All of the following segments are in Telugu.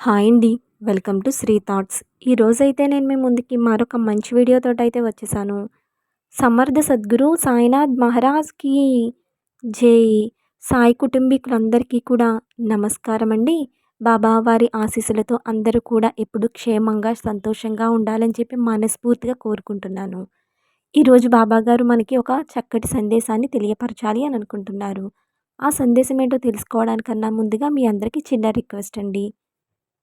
హాయ్ అండి. Welcome to Sri thoughts. ఈరోజైతే నేను మీ ముందుకి మరొక మంచి వీడియోతో అయితే వచ్చేసాను. సమర్థ సద్గురు సాయినాథ్ మహారాజ్కి జై. సాయి కుటుంబీకులందరికీ కూడా నమస్కారం అండి. బాబా వారి ఆశీస్సులతో అందరూ కూడా ఎప్పుడు క్షేమంగా సంతోషంగా ఉండాలని చెప్పి మనస్ఫూర్తిగా కోరుకుంటున్నాను. ఈరోజు బాబా గారు మనకి ఒక చక్కటి సందేశాన్ని తెలియపరచాలి అని అనుకుంటున్నారు. ఆ సందేశం ఏంటో తెలుసుకోవడానికన్నా ముందుగా మీ అందరికీ చిన్న రిక్వెస్ట్ అండి.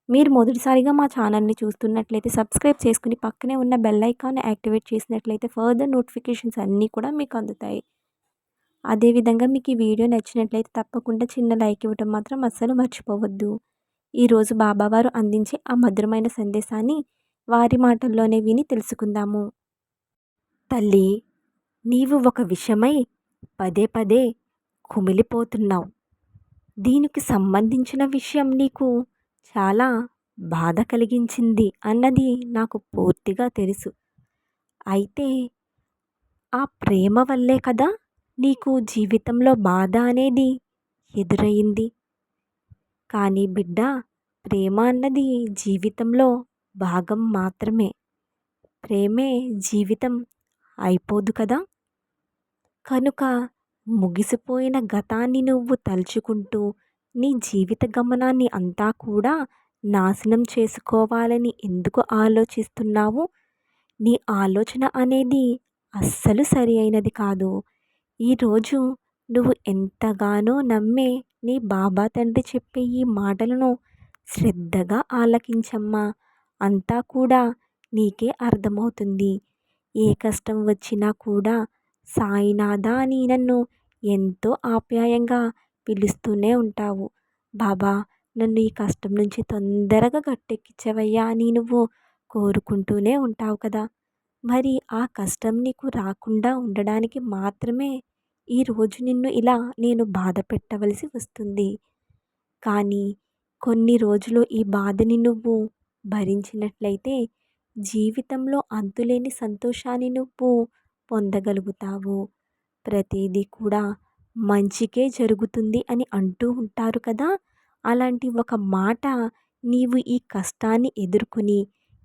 మీరు మొదటిసారిగా మా ఛానల్ని చూస్తున్నట్లయితే సబ్స్క్రైబ్ చేసుకుని పక్కనే ఉన్న బెల్ ఐకాన్ని యాక్టివేట్ చేసినట్లయితే ఫర్దర్ నోటిఫికేషన్స్ అన్నీ కూడా మీకు అందుతాయి. అదేవిధంగా మీకు ఈ వీడియో నచ్చినట్లయితే తప్పకుండా చిన్న లైక్ ఇవ్వటం మాత్రం అస్సలు మర్చిపోవద్దు. ఈరోజు బాబావారు అందించే ఆ మధురమైన సందేశాన్ని వారి మాటల్లోనే విని తెలుసుకుందాము. తల్లి నీవు ఒక విషయమై పదే పదే కుమిలిపోతున్నావు. దీనికి సంబంధించిన విషయం నీకు చాలా బాధ కలిగించింది అన్నది నాకు పూర్తిగా తెలుసు. అయితే ఆ ప్రేమ వల్లే కదా నీకు జీవితంలో బాధ అనేది ఎదురయ్యింది కానీ బిడ్డ ప్రేమ అన్నది జీవితంలో భాగం మాత్రమే. ప్రేమే జీవితం అయిపోదు కదా. కనుక ముగిసిపోయిన గతాన్ని నువ్వు తలుచుకుంటూ నీ జీవిత గమనాన్ని అంతా కూడా నాశనం చేసుకోవాలని ఎందుకు ఆలోచిస్తున్నావు? నీ ఆలోచన అనేది అస్సలు సరి అయినది కాదు ఈరోజు నువ్వు ఎంతగానో నమ్మే నీ బాబా తండ్రి చెప్పే ఈ మాటలను శ్రద్ధగా ఆలకించమ్మా. అంతా కూడా నీకే అర్థమవుతుంది. ఏ కష్టం వచ్చినా కూడా సాయినాథా అని నన్ను ఎంతో ఆప్యాయంగా పిలుస్తూనే ఉంటావు. బాబా నన్ను ఈ కష్టం నుంచి తొందరగా గట్టెక్కించవయ్యా అని నువ్వు కోరుకుంటూనే ఉంటావు కదా. మరి ఆ కష్టం నీకు రాకుండా ఉండడానికి మాత్రమే ఈరోజు నిన్ను ఇలా నేను బాధ పెట్టవలసి వస్తుంది. కానీ కొన్ని రోజులు ఈ బాధని నువ్వు భరించినట్లయితే జీవితంలో అంతులేని సంతోషాన్ని నువ్వు పొందగలుగుతావు. ప్రతిదీ కూడా మంచికే జరుగుతుంది అని అంటూ ఉంటారు కదా! అలాంటి ఒక మాట నీవు ఈ కష్టాన్ని ఎదుర్కొని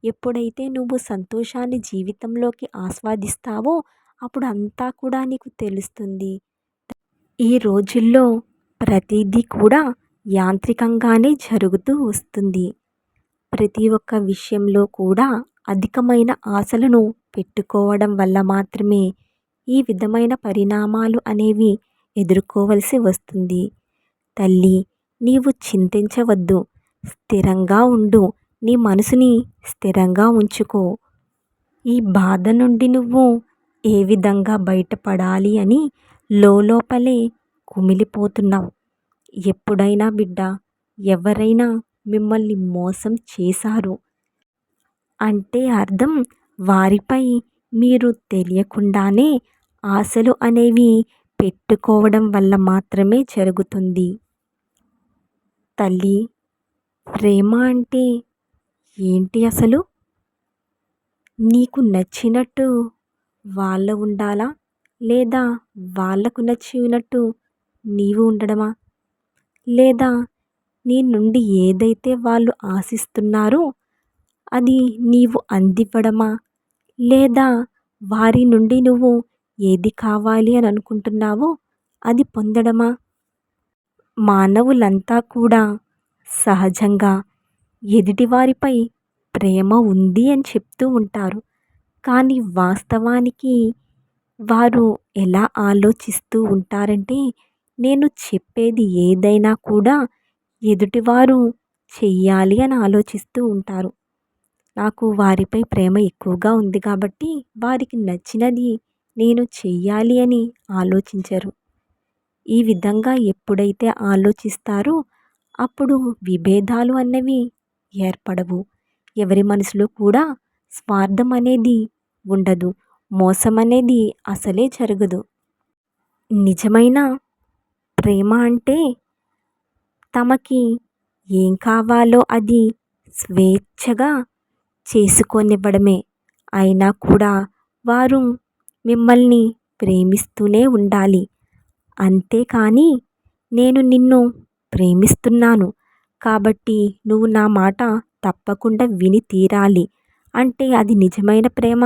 ఎప్పుడైతే నువ్వు సంతోషాన్ని జీవితంలోకి ఆస్వాదిస్తావో అప్పుడు అంతా కూడా నీకు తెలుస్తుంది. ఈ రోజుల్లో ప్రతిదీ కూడా యాంత్రికంగానే జరుగుతూ వస్తుంది. ప్రతి ఒక్క విషయంలో కూడా అధికమైన ఆశలను పెట్టుకోవడం వల్ల మాత్రమే ఈ విధమైన పరిణామాలు అనేవి ఎదుర్కోవలసి వస్తుంది. తల్లి నీవు చింతించవద్దు. స్థిరంగా ఉండు. నీ మనసుని స్థిరంగా ఉంచుకో. ఈ బాధ నుండి నువ్వు ఏ విధంగా బయటపడాలి అని లోపలే కుమిలిపోతున్నావు. ఎప్పుడైనా బిడ్డ ఎవరైనా మిమ్మల్ని మోసం చేశారు అంటే అర్థం వారిపై మీరు తెలియకుండానే ఆశలు అనేవి పెట్టుకోవడం వల్ల మాత్రమే జరుగుతుంది. తల్లి ప్రేమ అంటే ఏంటి అసలు? నీకు నచ్చినట్టు వాళ్ళు ఉండాలా? లేదా వాళ్ళకు నచ్చినట్టు నీవు ఉండడమా? లేదా నీ నుండి ఏదైతే వాళ్ళు ఆశిస్తున్నారో అది నీవు అందివ్వడమా? లేదా వారి నుండి నువ్వు ఏది కావాలి అని అనుకుంటున్నావో అది పొందడమా? మానవులంతా కూడా సహజంగా ఎదుటివారిపై ప్రేమ ఉంది అని చెప్తూ ఉంటారు. కానీ వాస్తవానికి వారు ఎలా ఆలోచిస్తూ ఉంటారంటే నేను చెప్పేది ఏదైనా కూడా ఎదుటివారు చెయ్యాలి అని ఆలోచిస్తూ ఉంటారు. నాకు వారిపై ప్రేమ ఎక్కువగా ఉంది కాబట్టి వారికి నచ్చినది నేను చెయ్యాలి అని ఆలోచించరు. ఈ విధంగా ఎప్పుడైతే ఆలోచిస్తారో అప్పుడు విభేదాలు అన్నవి ఏర్పడవు. ఎవరి మనసులో కూడా స్వార్థం అనేది ఉండదు. మోసం అనేది అసలే జరగదు. నిజమైన ప్రేమ అంటే తమకి ఏం కావాలో అది స్వేచ్ఛగా చేసుకొనివ్వడమే. అయినా కూడా వారు మిమ్మల్ని ప్రేమిస్తూనే ఉండాలి. అంతేకాని నేను నిన్ను ప్రేమిస్తున్నాను. కాబట్టి నువ్వు నా మాట తప్పకుండా విని తీరాలి. అంటే అది నిజమైన ప్రేమ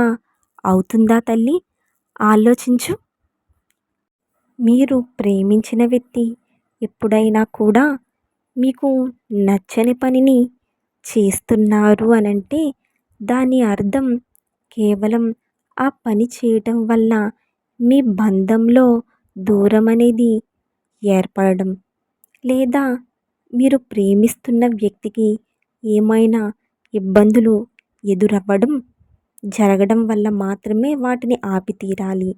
అవుతుందా తల్లి? ఆలోచించు. మీరు ప్రేమించిన వ్యక్తి ఎప్పుడైనా కూడా మీకు నచ్చని పనిని చేస్తున్నారు అనంటే దాని అర్థం కేవలం ఆ పని చేయటం వల్ల మీ బంధంలో దూరం అనేది ఏర్పడడం. లేదా మీరు ప్రేమిస్తున్న వ్యక్తికి ఏమైనా ఇబ్బందులు ఎదురవ్వడం జరగడం వల్ల మాత్రమే వాటిని ఆపి తీరాలి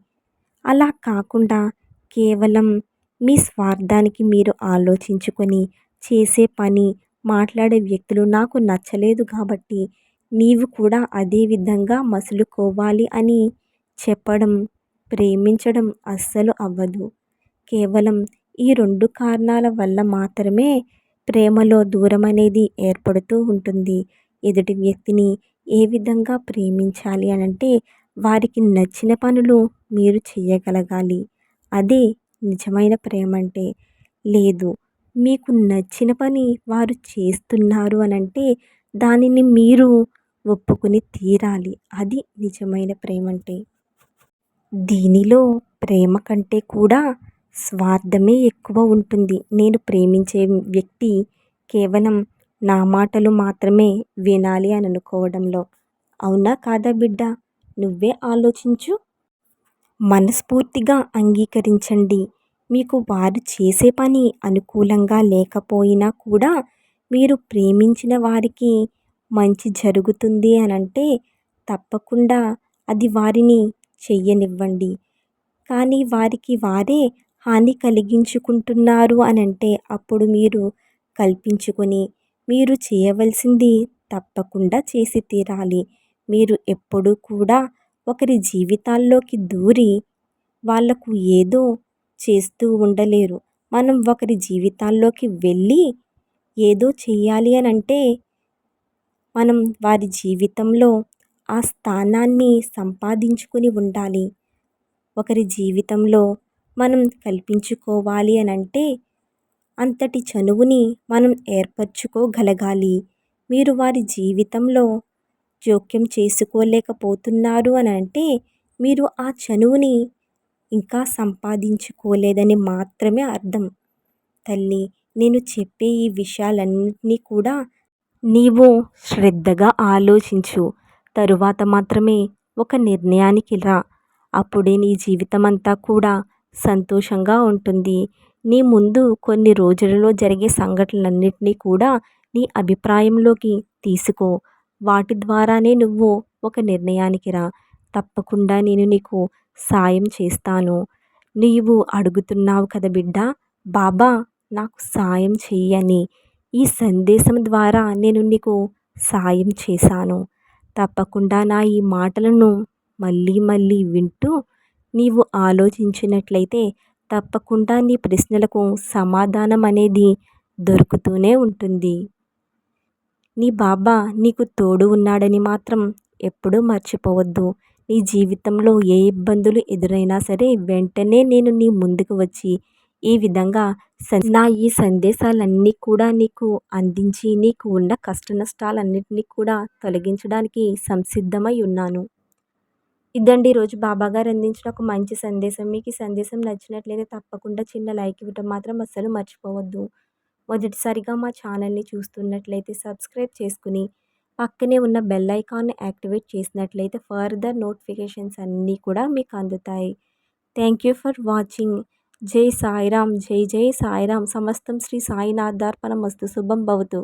అలా కాకుండా కేవలం మీ స్వార్థానికి మీరు ఆలోచించుకొని చేసే పని మాట్లాడే వ్యక్తులు నాకు నచ్చలేదు కాబట్టి నీవు కూడా అదే విధంగా మసులుకోవాలి అని చెప్పడం ప్రేమించడం అస్సలు అవ్వదు. కేవలం ఈ రెండు కారణాల వల్ల మాత్రమే ప్రేమలో దూరం అనేది ఏర్పడుతూ ఉంటుంది. ఎదుటి వ్యక్తిని ఏ విధంగా ప్రేమించాలి అని అంటే వారికి నచ్చిన పనులు మీరు చేయగలగాలి. అదే నిజమైన ప్రేమ అంటే లేదు మీకు నచ్చిన పని వారు చేస్తున్నారు అని అంటే దానిని మీరు ఒప్పుకుని తీరాలి. అది నిజమైన ప్రేమ అంటే దీనిలో ప్రేమ కంటే కూడా స్వార్థమే ఎక్కువ ఉంటుంది. నేను ప్రేమించే వ్యక్తి కేవలం నా మాటలు మాత్రమే వినాలి అని అనుకోవడంలో. అవునా కాదా బిడ్డ? నువ్వే ఆలోచించు. మనస్ఫూర్తిగా అంగీకరించండి. మీకు వారు చేసే పని అనుకూలంగా లేకపోయినా కూడా మీరు ప్రేమించిన వారికి మంచి జరుగుతుంది అని అంటే తప్పకుండా అది వారిని చెయ్యనివ్వండి. కానీ వారికి వారే హాని కలిగించుకుంటున్నారు అని అంటే అప్పుడు మీరు కల్పించుకొని మీరు చేయవలసింది తప్పకుండా చేసి తీరాలి. మీరు ఎప్పుడూ కూడా ఒకరి జీవితాల్లోకి దూరి వాళ్ళకు ఏదో చేస్తూ ఉండలేరు. మనం ఒకరి జీవితాల్లోకి వెళ్ళి ఏదో చెయ్యాలి అని అంటే మనం వారి జీవితంలో ఆ స్థానాన్ని సంపాదించుకొని ఉండాలి. ఒకరి జీవితంలో మనం కల్పించుకోవాలి అని అంటే అంతటి చనువుని మనం ఏర్పరచుకోగలగాలి. మీరు వారి జీవితంలో జోక్యం చేసుకోలేకపోతున్నారు అని అంటే మీరు ఆ చనువుని ఇంకా సంపాదించుకోలేదని మాత్రమే అర్థం. తల్లి నేను చెప్పే ఈ విషయాలన్నింటినీ కూడా నీవు శ్రద్ధగా ఆలోచించు. తరువాత మాత్రమే ఒక నిర్ణయానికి రా. అప్పుడే నీ జీవితం అంతా కూడా సంతోషంగా ఉంటుంది. నీ ముందు కొన్ని రోజులలో జరిగే సంఘటనలన్నింటినీ కూడా నీ అభిప్రాయంలోకి తీసుకో. వాటి ద్వారానే నువ్వు ఒక నిర్ణయానికి రా. తప్పకుండా నేను నీకు సాయం చేస్తాను. నీవు అడుగుతున్నావు కదా బిడ్డ బాబా నాకు సాయం చెయ్యని. ఈ సందేశం ద్వారా నేను నీకు సాయం చేశాను. తప్పకుండా నా ఈ మాటలను మళ్ళీ మళ్ళీ వింటూ నీవు ఆలోచించినట్లయితే తప్పకుండా నీ ప్రశ్నలకు సమాధానం అనేది దొరుకుతూనే ఉంటుంది. నీ బాబా నీకు తోడు ఉన్నాడని మాత్రం ఎప్పుడూ మర్చిపోవద్దు. నీ జీవితంలో ఏ ఇబ్బందులు ఎదురైనా సరే వెంటనే నేను నీ ముందుకు వచ్చి ఈ విధంగా నా ఈ సందేశాలన్నీ కూడా నీకు అందించి నీకు ఉన్న కష్ట నష్టాలన్నింటినీ కూడా తొలగించడానికి సంసిద్ధమై ఉన్నాను. ఇదండి ఈరోజు బాబాగారు అందించిన ఒక మంచి సందేశం. మీకు ఈ సందేశం నచ్చినట్లయితే తప్పకుండా చిన్న లైక్ ఇవ్వటం మాత్రం అస్సలు మర్చిపోవద్దు. మొదటిసారిగా మా ఛానల్ని చూస్తున్నట్లయితే సబ్స్క్రైబ్ చేసుకుని పక్కనే ఉన్న బెల్ ఐకాన్ని యాక్టివేట్ చేసినట్లయితే ఫర్దర్ నోటిఫికేషన్స్ అన్నీ కూడా మీకు అందుతాయి. Thank you for watching. జై సాయిరాం జై జై సాయిరాం సమస్తం శ్రీ సాయినాథార్పణ మస్తు శుభం భవతు.